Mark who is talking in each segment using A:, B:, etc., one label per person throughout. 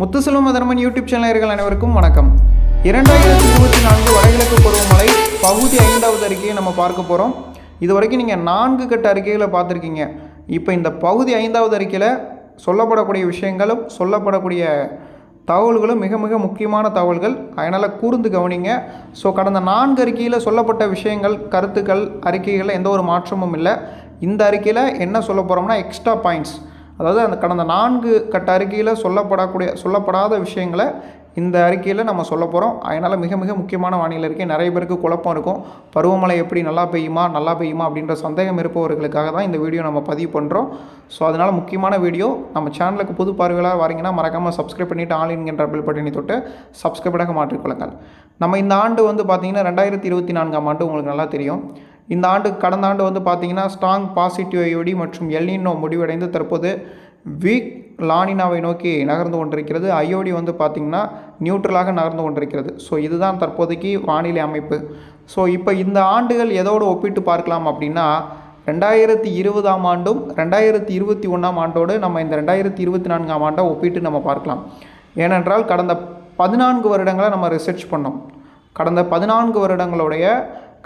A: Muthuselvam YouTube YouTube சேனலர்கள் அனைவருக்கும் வணக்கம். இரண்டாயிரத்தி இருபத்தி நான்கு வடகிழக்கு பருவமழை பகுதி ஐந்தாவது அறிக்கையை நம்ம பார்க்க போகிறோம் இது வரைக்கும் நீங்கள் நான்கு கட்ட அறிக்கைகளை பார்த்துருக்கீங்க. இப்போ இந்த பகுதி ஐந்தாவது அறிக்கையில் சொல்லப்படக்கூடிய விஷயங்களும் சொல்லப்படக்கூடிய தகவல்களும் மிக மிக முக்கியமான தகவல்கள். அதனால் கூர்ந்து கவனிங்க. ஸோ கடந்த நான்கு அறிக்கையில் சொல்லப்பட்ட விஷயங்கள் கருத்துக்கள் அறிக்கைகளில் எந்த ஒரு மாற்றமும் இல்லை. இந்த அறிக்கையில் என்ன சொல்ல போகிறோம்னா எக்ஸ்ட்ரா பாயிண்ட்ஸ் அதாவது அந்த கடந்த நான்கு கட்ட அறிக்கையில் சொல்லப்படக்கூடிய சொல்லப்படாத விஷயங்களை இந்த அறிக்கையில் நம்ம சொல்ல போகிறோம் அதனால் மிக மிக முக்கியமான வானிலை இருக்கே. நிறைய பேருக்கு குழப்பம் இருக்கும். பருவமழை எப்படி நல்லா பெய்யுமா நல்லா பெய்யுமா அப்படின்ற சந்தேகம் இருப்பவர்களுக்காக தான் இந்த வீடியோ நம்ம பதிவு பண்ணுறோம் ஸோ அதனால் முக்கியமான வீடியோ நம்ம சேனலுக்கு புது பார்வைகளாக வரீங்கன்னா மறக்காமல் சப்ஸ்கிரைப் பண்ணிவிட்டு ஆல் என்ற பில் பட்டினி தொட்டு சப்ஸ்கிரைபடாக மாற்றிக்கொள்ளுங்கள். நம்ம இந்த ஆண்டு வந்து பார்த்திங்கன்னா ரெண்டாயிரத்தி இருபத்தி நான்காம் ஆண்டு உங்களுக்கு நல்லா தெரியும். இந்த ஆண்டு கடந்த ஆண்டு வந்து பார்த்திங்கன்னா ஸ்ட்ராங் பாசிட்டிவ் ஐஓடி மற்றும் எல்னினோ முடிவடைந்து தற்போது வீக் லானினாவை நோக்கி நகர்ந்து கொண்டிருக்கிறது. ஐஓடி வந்து பார்த்திங்கன்னா நியூட்ரலாக நகர்ந்து கொண்டிருக்கிறது. ஸோ இதுதான் தற்போதைக்கு வானிலை அமைப்பு. ஸோ இப்போ இந்த ஆண்டுகள் எதோடு ஒப்பிட்டு பார்க்கலாம் அப்படின்னா ரெண்டாயிரத்தி இருபதாம் ஆண்டும் ரெண்டாயிரத்தி இருபத்தி ஒன்றாம் ஆண்டோடு நம்ம இந்த ரெண்டாயிரத்தி இருபத்தி நான்காம் ஆண்டை ஒப்பிட்டு நம்ம பார்க்கலாம். ஏனென்றால் கடந்த பதினான்கு வருடங்களை நம்ம ரிசர்ச் பண்ணோம். கடந்த பதினான்கு வருடங்களுடைய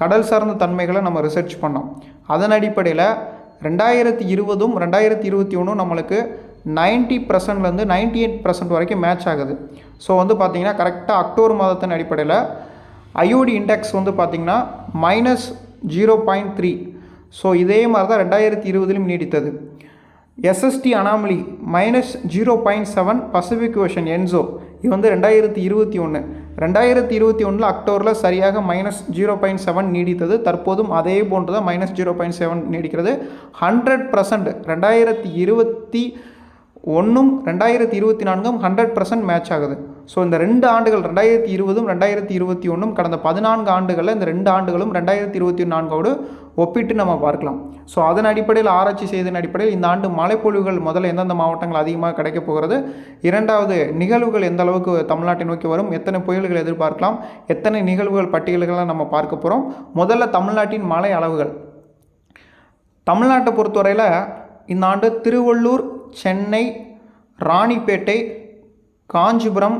A: கடல் சார்ந்த தன்மைகளை நம்ம ரிசர்ச் பண்ணோம். அதன் அடிப்படையில் ரெண்டாயிரத்தி இருபதும் ரெண்டாயிரத்தி இருபத்தி ஒன்றும் நம்மளுக்கு நைன்ட்டி பர்சன்ட்லேருந்து நைன்டி எயிட் பர்சன்ட் வரைக்கும் மேட்ச் ஆகுது. ஸோ வந்து பார்த்திங்கன்னா கரெக்டாக அக்டோபர் மாதத்தின் அடிப்படையில் ஐஓடி இண்டெக்ஸ் வந்து பார்த்திங்கன்னா minus zero point three so இதே மாதிரி தான் ரெண்டாயிரத்தி இருபதுலையும் நீடித்தது. SST anomaly minus zero point seven Pacific Ocean ENSO இது வந்து ரெண்டாயிரத்தி இருபத்தி ஒன்று ரெண்டாயிரத்தி இருபத்தி ஒன்றில் அக்டோபரில் சரியாக மைனஸ் ஜீரோ பாயிண்ட் செவன் நீடித்தது. தற்போதும் அதே போன்று தான் மைனஸ் ஜீரோ பாயிண்ட் செவன் நீடிக்கிறது. ஹண்ட்ரட் பர்சன்ட் ரெண்டாயிரத்தி இருபத்தி ஒன்றும் ரெண்டாயிரத்தி இருபத்தி நான்கும் ஹண்ட்ரட் பர்சன்ட் மேட்ச் ஆகுது. ஸோ இந்த ரெண்டு ஆண்டுகள் ரெண்டாயிரத்தி இருபதும் ரெண்டாயிரத்தி இருபத்தி ஒன்றும் கடந்த பதினான்கு ஆண்டுகளில் இந்த ரெண்டு ஆண்டுகளும் ரெண்டாயிரத்தி இருபத்தி நான்கோடு ஒப்பிட்டு நம்ம பார்க்கலாம். ஸோ அதன் அடிப்படையில் ஆராய்ச்சி செய்ததன் அடிப்படையில் இந்த ஆண்டு மழைப்பொழிவுகள் முதல்ல எந்தெந்த மாவட்டங்கள் அதிகமாக கிடைக்க போகிறது இரண்டாவது நிகழ்வுகள் எந்த அளவுக்கு தமிழ்நாட்டை நோக்கி வரும் எத்தனை புயல்கள் எதிர்பார்க்கலாம் எத்தனை நிகழ்வுகள் பட்டியல்கள்லாம் நம்ம பார்க்க போகிறோம் முதல்ல தமிழ்நாட்டின் மழை அளவுகள். தமிழ்நாட்டை பொறுத்தவரையில் இந்த ஆண்டு திருவள்ளூர் சென்னை ராணிப்பேட்டை காஞ்சிபுரம்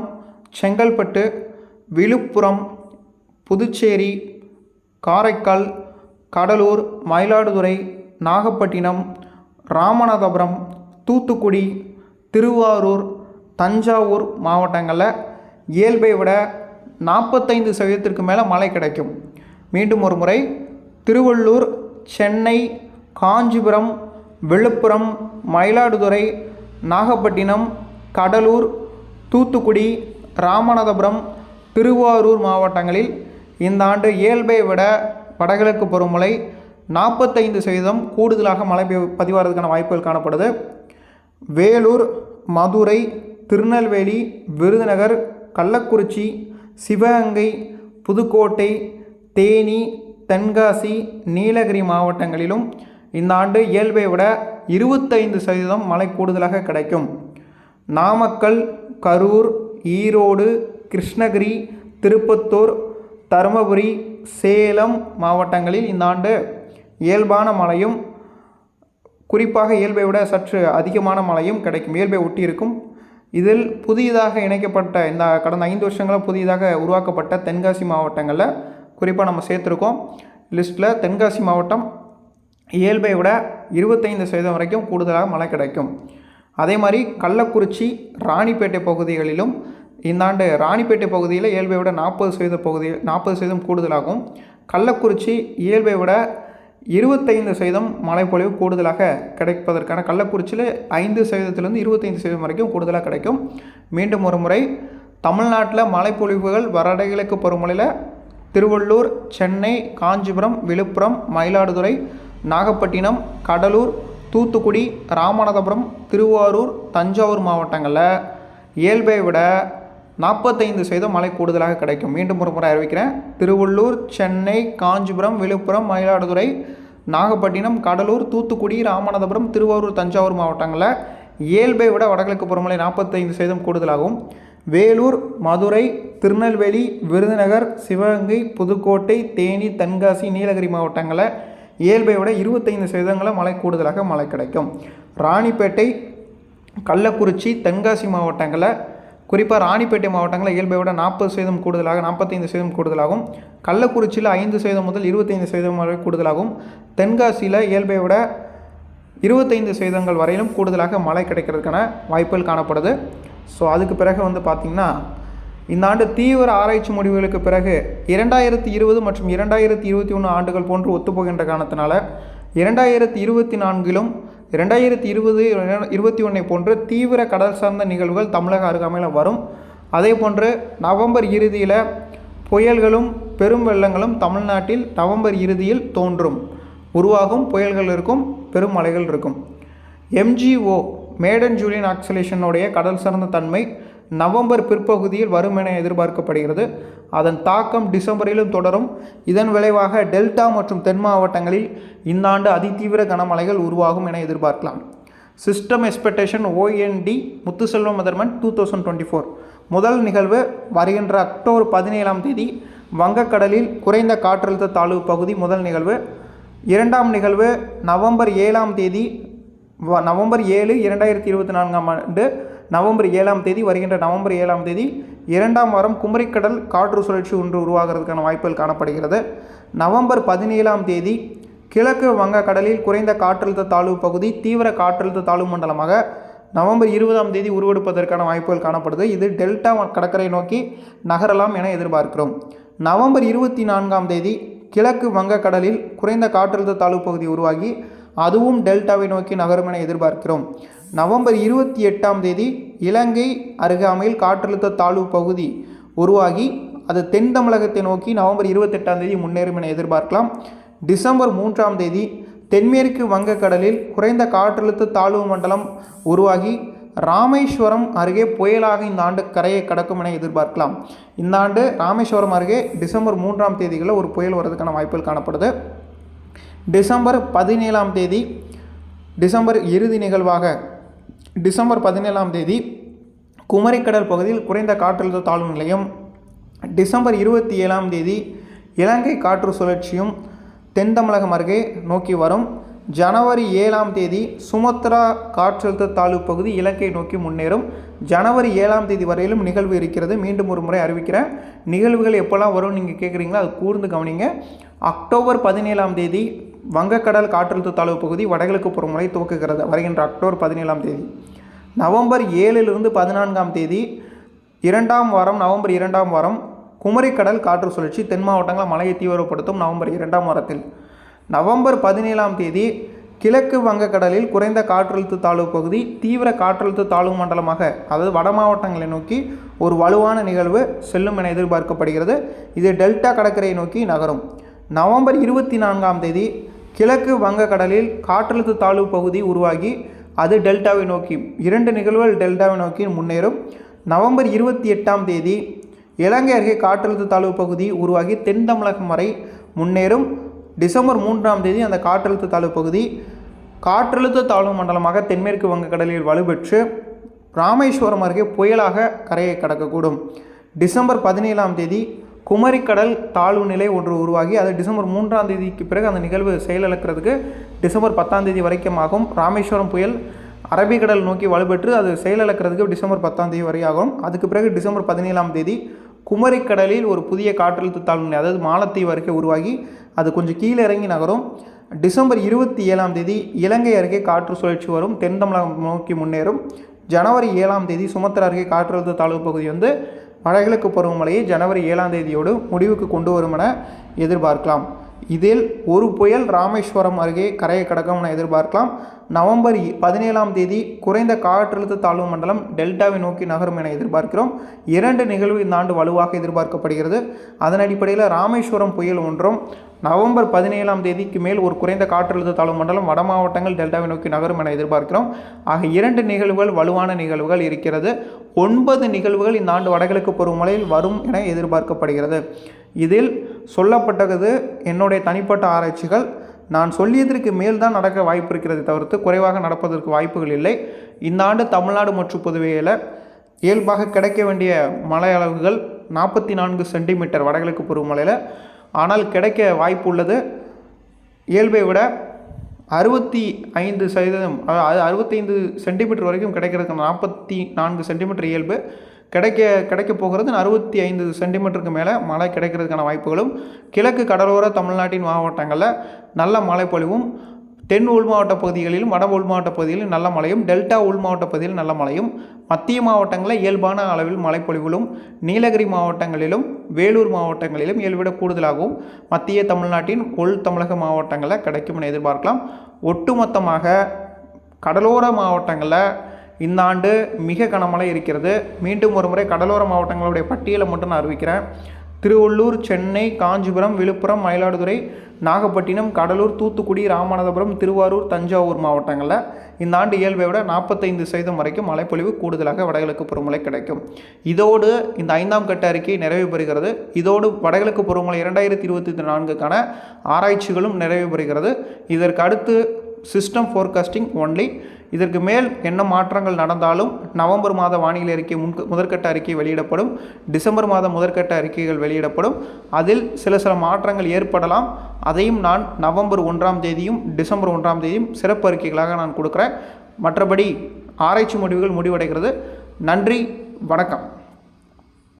A: செங்கல்பட்டு விழுப்புரம் புதுச்சேரி காரைக்கால் கடலூர் மயிலாடுதுறை நாகப்பட்டினம் ராமநாதபுரம் தூத்துக்குடி திருவாரூர் தஞ்சாவூர் மாவட்டங்களில் இயல்பை விட நாற்பத்தைந்து சதவீதத்திற்கு மேலே மழை கிடைக்கும். மீண்டும் ஒரு முறை திருவள்ளூர் சென்னை காஞ்சிபுரம் விழுப்புரம் மயிலாடுதுறை நாகப்பட்டினம் கடலூர் தூத்துக்குடி ராமநாதபுரம் திருவாரூர் மாவட்டங்களில் இந்த ஆண்டு இயல்பை விட வடகிழக்கு பருவமழை நாற்பத்தைந்து சதவீதம் கூடுதலாக மழை பெய்ய பதிவாகிறதுக்கான வாய்ப்புகள் காணப்படுது. வேலூர் மதுரை திருநெல்வேலி விருதுநகர் கள்ளக்குறிச்சி சிவகங்கை புதுக்கோட்டை தேனி தென்காசி நீலகிரி மாவட்டங்களிலும் இந்த ஆண்டு இயல்பை விட இருபத்தைந்து சதவீதம் மழை கூடுதலாக கிடைக்கும். நாமக்கல் கரூர் ஈரோடு கிருஷ்ணகிரி திருப்பத்தூர் தருமபுரி சேலம் மாவட்டங்களில் இந்த ஆண்டு இயல்பான மழையும் குறிப்பாக இயல்பை விட சற்று அதிகமான மழையும் கிடைக்கும். இயல்பை ஒட்டி இருக்கும் இதில் புதியதாக இணைக்கப்பட்ட இந்த கடந்த ஐந்து வருஷங்களில் புதியதாக உருவாக்கப்பட்ட தென்காசி மாவட்டங்களில் குறிப்பாக நம்ம சேர்த்துருக்கோம். லிஸ்ட்டில் தென்காசி மாவட்டம் இயல்பை விட இருபத்தைந்து சதவீதம் வரைக்கும் கூடுதலாக மழை கிடைக்கும். அதே மாதிரி கள்ளக்குறிச்சி ராணிப்பேட்டை பகுதிகளிலும் இந்த ஆண்டு ராணிப்பேட்டை பகுதியில் இயல்பை விட நாற்பது சதவீத பகுதி நாற்பது சதவீதம் கூடுதலாகும் கள்ளக்குறிச்சி இயல்பை விட இருபத்தைந்து சதவீதம் மழைப்பொழிவு கூடுதலாக கிடைப்பதற்கான கள்ளக்குறிச்சியில் ஐந்து சதவீதத்திலிருந்து இருபத்தைந்து சதவீதம் வரைக்கும் கூடுதலாக கிடைக்கும். மீண்டும் ஒரு முறை தமிழ்நாட்டில் மழைப்பொழிவுகள் வடகிழக்கு பருவமழையில் திருவள்ளூர் சென்னை காஞ்சிபுரம் விழுப்புரம் மயிலாடுதுறை நாகப்பட்டினம் கடலூர் தூத்துக்குடி ராமநாதபுரம் திருவாரூர் தஞ்சாவூர் மாவட்டங்களில் இயல்பை விட நாற்பத்தைந்து சதவீதம் மழை கூடுதலாக கிடைக்கும். மீண்டும் ஒரு முறை அறிவிக்கிறேன். திருவள்ளூர் சென்னை காஞ்சிபுரம் விழுப்புரம் மயிலாடுதுறை நாகப்பட்டினம் கடலூர் தூத்துக்குடி ராமநாதபுரம் திருவாரூர் தஞ்சாவூர் மாவட்டங்களில் இயல்பை விட வடகிழக்கு பருவமழை நாற்பத்தைந்து சதவீதம் கூடுதலாகும். வேலூர் மதுரை திருநெல்வேலி விருதுநகர் சிவகங்கை புதுக்கோட்டை தேனி தென்காசி நீலகிரி மாவட்டங்களில் இயல்பை விட இருபத்தைந்து சதவீதங்களில் மழை கூடுதலாக மழை கிடைக்கும். ராணிப்பேட்டை கள்ளக்குறிச்சி தென்காசி மாவட்டங்களில் குறிப்பாக ராணிப்பேட்டை மாவட்டங்களில் இயல்பை விட நாற்பது சதவீதம் கூடுதலாக நாற்பத்தைந்து சதவீதம் கூடுதலாகும். கள்ளக்குறிச்சியில் ஐந்து சதவீதம் முதல் இருபத்தைந்து சதவீதம் வரை கூடுதலாகும். தென்காசியில் இயல்பை விட இருபத்தைந்து சதவீதங்கள் வரையிலும் கூடுதலாக மழை கிடைக்கிறதுக்கான வாய்ப்புகள் காணப்படுது. ஸோ அதுக்கு பிறகு வந்து பார்த்திங்கன்னா இந்த ஆண்டு தீவிர ஆராய்ச்சி முடிவுகளுக்கு பிறகு இரண்டாயிரத்தி இருபது மற்றும் இரண்டாயிரத்தி இருபத்தி ஒன்று ஆண்டுகள் போன்று ஒத்துப்போகின்ற காரணத்தினால இரண்டாயிரத்தி இருபத்தி நான்கிலும் ரெண்டாயிரத்தி இருபது இருபத்தி ஒன்றை போன்று தீவிர கடல் சார்ந்த நிகழ்வுகள் தமிழக அருகாமையில் வரும். அதே போன்று நவம்பர் இறுதியில் புயல்களும் பெரும் வெள்ளங்களும் தமிழ்நாட்டில் நவம்பர் இறுதியில் தோன்றும். உருவாகும் புயல்கள் இருக்கும் பெரும் மலைகள் இருக்கும். எம்ஜிஓ மேடன் ஜூலியன் ஆக்சலேஷனுடைய கடல் சார்ந்த தன்மை நவம்பர் பிற்பகுதியில் வரும் என எதிர்பார்க்கப்படுகிறது. அதன் தாக்கம் டிசம்பரிலும் தொடரும். இதன் விளைவாக டெல்டா மற்றும் தென் மாவட்டங்களில் இந்த ஆண்டு அதிதீவிர கனமழைகள் உருவாகும் என எதிர்பார்க்கலாம். சிஸ்டம் எக்ஸ்பெக்டேஷன் ஓஎன்டி முத்துசெல்வம் மதர்மன் டூ தௌசண்ட் டுவெண்ட்டி ஃபோர் முதல் நிகழ்வு வருகின்ற அக்டோபர் பதினேழாம் தேதி வங்கக்கடலில் குறைந்த காற்றழுத்த தாழ்வு பகுதி முதல் நிகழ்வு. இரண்டாம் நிகழ்வு நவம்பர் ஏழாம் தேதி வ- நவம்பர் ஏழு இரண்டாயிரத்தி இருபத்தி நான்காம் ஆண்டு நவம்பர் ஏழாம் தேதி வருகின்ற நவம்பர் ஏழாம் தேதி இரண்டாம் வாரம் குமரிக்கடல் காற்று சுழற்சி ஒன்று உருவாகிறதுக்கான வாய்ப்புகள் காணப்படுகிறது. நவம்பர் பதினேழாம் தேதி கிழக்கு வங்கக்கடலில் குறைந்த காற்றழுத்த தாழ்வு பகுதி தீவிர காற்றழுத்த தாழ்வு மண்டலமாக நவம்பர் இருபதாம் தேதி உருவெடுப்பதற்கான வாய்ப்புகள் காணப்படுது. இது டெல்டா கடற்கரை நோக்கி நகரலாம் என எதிர்பார்க்கிறோம். நவம்பர் இருபத்தி நான்காம் தேதி கிழக்கு வங்கக்கடலில் குறைந்த காற்றழுத்த தாழ்வு பகுதி உருவாகி அதுவும் டெல்டாவை நோக்கி நகரும் என எதிர்பார்க்கிறோம். நவம்பர் இருபத்தி எட்டாம் தேதி இலங்கை அருகாமையில் காற்றழுத்த தாழ்வு பகுதி உருவாகி அது தென் தமிழகத்தை நோக்கி நவம்பர் இருபத்தெட்டாம் தேதி முன்னேறும் என எதிர்பார்க்கலாம். டிசம்பர் மூன்றாம் தேதி தென்மேற்கு வங்கக்கடலில் குறைந்த காற்றழுத்த தாழ்வு மண்டலம் உருவாகி ராமேஸ்வரம் அருகே புயலாக இந்த ஆண்டு கரையை கடக்கும் என எதிர்பார்க்கலாம். இந்த ஆண்டு ராமேஸ்வரம் அருகே டிசம்பர் மூன்றாம் தேதிகளில் ஒரு புயல் வரதுக்கான வாய்ப்புகள் காணப்படுது. டிசம்பர் பதினேழாம் தேதி டிசம்பர் இறுதி நிகழ்வாக டிசம்பர் பதினேழாம் தேதி குமரிக்கடல் பகுதியில் குறைந்த காற்றழுத்த தாழ்வு நிலையம் டிசம்பர் இருபத்தி ஏழாம் தேதி இலங்கை காற்று சுழற்சியும் தென் தமிழகம் அருகே நோக்கி வரும். ஜனவரி ஏழாம் தேதி சுமத்ரா காற்றழுத்த தாழ்வு பகுதி இலங்கை நோக்கி முன்னேறும். ஜனவரி ஏழாம் தேதி வரையிலும் நிகழ்வு இருக்கிறது. மீண்டும் ஒரு முறை அறிவிக்கிறேன். நிகழ்வுகள் எப்போல்லாம் வரும் நீங்கள் கேட்குறீங்களோ அது கூர்ந்து கவனிங்க. அக்டோபர் பதினேழாம் தேதி வங்கக்கடல் காற்றழுத்த தாழ்வு பகுதி வடகிழக்கு புறமுறை துவக்குகிறது. வருகின்ற அக்டோபர் பதினேழாம் தேதி. நவம்பர் ஏழிலிருந்து பதினான்காம் தேதி இரண்டாம் வாரம் நவம்பர் இரண்டாம் வாரம் குமரிக்கடல் காற்று சுழற்சி தென் மாவட்டங்களில் மழையை தீவிரப்படுத்தும் நவம்பர் இரண்டாம் வாரத்தில். நவம்பர் பதினேழாம் தேதி கிழக்கு வங்கக்கடலில் குறைந்த காற்றழுத்த தாழ்வு பகுதி தீவிர காற்றழுத்த தாழ்வு மண்டலமாக அதாவது வட மாவட்டங்களை நோக்கி ஒரு வலுவான நிகழ்வு செல்லும் என எதிர்பார்க்கப்படுகிறது. இது டெல்டா கடற்கரையை நோக்கி நகரும். நவம்பர் இருபத்தி நான்காம் தேதி கிழக்கு வங்கக்கடலில் காற்றழுத்த தாழ்வு பகுதி உருவாகி அது டெல்டாவை நோக்கி. இரண்டு நிகழ்வுகள் டெல்டாவை நோக்கி முன்னேறும். நவம்பர் இருபத்தி எட்டாம் தேதி இலங்கை அருகே காற்றழுத்த தாழ்வு பகுதி உருவாகி தென் தமிழகம் வரை முன்னேறும். டிசம்பர் மூன்றாம் தேதி அந்த காற்றழுத்த தாழ்வு பகுதி காற்றழுத்த தாழ்வு மண்டலமாக தென்மேற்கு வங்கக்கடலில் வலுப்பெற்று ராமேஸ்வரம் அருகே புயலாக கரையை கடக்கக்கூடும். டிசம்பர் பதினேழாம் தேதி குமரிக்கடல் தாழ்வு நிலை ஒன்று உருவாகி அது டிசம்பர் மூன்றாம் தேதிக்கு பிறகு அந்த நிகழ்வு செயலிழக்கிறதுக்கு டிசம்பர் பத்தாம் தேதி வரைக்கும் ஆகும் ராமேஸ்வரம் புயல் அரபிக்கடல் நோக்கி வலுப்பெற்று அது செயலிழக்கிறதுக்கு டிசம்பர் பத்தாம் தேதி வரை ஆகும் அதுக்கு பிறகு டிசம்பர் பதினேழாம் தேதி குமரிக்கடலில் ஒரு புதிய காற்றழுத்த தாழ்வு நிலை அதாவது மாலத்தீவு அருகே உருவாகி அது கொஞ்சம் கீழே இறங்கி நகரும். டிசம்பர் இருபத்தி ஏழாம் தேதி இலங்கை அருகே காற்று சுழற்சி வரும் தென் தமிழகம் நோக்கி முன்னேறும். ஜனவரி ஏழாம் தேதி சுமத்ரா அருகே காற்றழுத்த தாழ்வு பகுதி வந்து வடகிழக்கு பருவமழையை ஜனவரி ஏழாம் தேதியோடு முடிவுக்கு கொண்டு வரும் என எதிர்பார்க்கலாம். இதில் ஒரு புயல் ராமேஸ்வரம் அருகே கரையை கடக்கும் என எதிர்பார்க்கலாம். நவம்பர் பதினேழாம் தேதி குறைந்த காற்றழுத்த தாழ்வு மண்டலம் டெல்டாவை நோக்கி நகரும் என எதிர்பார்க்கிறோம். இரண்டு நிகழ்வு இந்த ஆண்டு வலுவாக எதிர்பார்க்கப்படுகிறது. அதன் அடிப்படையில் ராமேஸ்வரம் புயல் ஒன்றும் நவம்பர் பதினேழாம் தேதிக்கு மேல் ஒரு குறைந்த காற்றழுத்த தாழ்வு மண்டலம் வட மாவட்டங்கள் டெல்டாவை நோக்கி நகரும் என எதிர்பார்க்கிறோம். ஆக இரண்டு நிகழ்வுகள் வலுவான நிகழ்வுகள் இருக்கிறது. ஒன்பது நிகழ்வுகள் இந்த ஆண்டு வடகிழக்கு பருவமழையில் வரும் என எதிர்பார்க்கப்படுகிறது. இதில் சொல்லப்பட்டது என்னுடைய தனிப்பட்ட ஆராய்ச்சிகள். நான் சொல்லியதற்கு மேல் தான் நடக்க வாய்ப்பு இருக்கிறது தவிர்த்து குறைவாக நடப்பதற்கு வாய்ப்புகள் இல்லை. இந்த ஆண்டு தமிழ்நாடு மற்றும் புதுவையில் இயல்பாக கிடைக்க வேண்டிய மழை அளவுகள் நாற்பத்தி நான்கு சென்டிமீட்டர் வடகிழக்கு பருவமழையில். ஆனால் கிடைக்க வாய்ப்பு உள்ளது. இயல்பை விட அறுபத்தி ஐந்து சதவீதம் அதாவது அறுபத்தைந்து சென்டிமீட்டர் வரைக்கும் கிடைக்கிறதுக்கு நாற்பத்தி நான்கு சென்டிமீட்டர் இயல்பு. கிடைக்க கிடைக்க போகிறது அறுபத்தி ஐந்து சென்டிமீட்டருக்கு மேலே மழை கிடைக்கிறதுக்கான வாய்ப்புகளும். கிழக்கு கடலோர தமிழ்நாட்டின் மாவட்டங்களில் நல்ல மழைப்பொழிவும் தென் உள் மாவட்ட பகுதிகளிலும் வட உள் மாவட்ட பகுதிகளிலும் நல்ல மழையும். டெல்டா உள் மாவட்ட பகுதியில் நல்ல மழையும். மத்திய மாவட்டங்களில் இயல்பான அளவில் மழைப்பொழிவுகளும் நீலகிரி மாவட்டங்களிலும் வேலூர் மாவட்டங்களிலும் இயல்பிட கூடுதலாகவும் மத்திய தமிழ்நாட்டின் உள் தமிழக மாவட்டங்களில் கிடைக்கும் என எதிர்பார்க்கலாம். ஒட்டுமொத்தமாக கடலோர மாவட்டங்களில் இந்த ஆண்டு மிக கனமழை இருக்கிறது. மீண்டும் ஒரு முறை கடலோர மாவட்டங்களுடைய பட்டியலை மட்டும் நான் அறிவிக்கிறேன். திருவள்ளூர் சென்னை காஞ்சிபுரம் விழுப்புரம் மயிலாடுதுறை நாகப்பட்டினம் கடலூர் தூத்துக்குடி ராமநாதபுரம் திருவாரூர் தஞ்சாவூர் மாவட்டங்களில் இந்த ஆண்டு இயல்பை விட நாற்பத்தைந்து சதவீதம் வரைக்கும் மழைப்பொழிவு கூடுதலாக வடகிழக்கு பருவமழை கிடைக்கும். இதோடு இந்த ஐந்தாம் கட்ட அறிக்கை நிறைவு பெறுகிறது. இதோடு வடகிழக்கு பருவமழை இரண்டாயிரத்தி இருபத்தி நான்குக்கான ஆராய்ச்சிகளும் நிறைவு பெறுகிறது. இதற்கு அடுத்து சிஸ்டம் ஃபோர்காஸ்டிங் ஒன்லி இதற்கு மேல் என்ன மாற்றங்கள் நடந்தாலும் நவம்பர் மாத வானிலை அறிக்கை முன் முதற்கட்ட அறிக்கை வெளியிடப்படும். டிசம்பர் மாதம் முதற்கட்ட அறிக்கைகள் வெளியிடப்படும். அதில் சில சில மாற்றங்கள் ஏற்படலாம். அதையும் நான் நவம்பர் ஒன்றாம் தேதியும் டிசம்பர் ஒன்றாம் தேதியும் சிறப்பு அறிக்கைகளாக நான் கொடுக்குறேன். மற்றபடி ஆராய்ச்சி முடிவுகள் முடிவடைகிறது. நன்றி. வணக்கம்.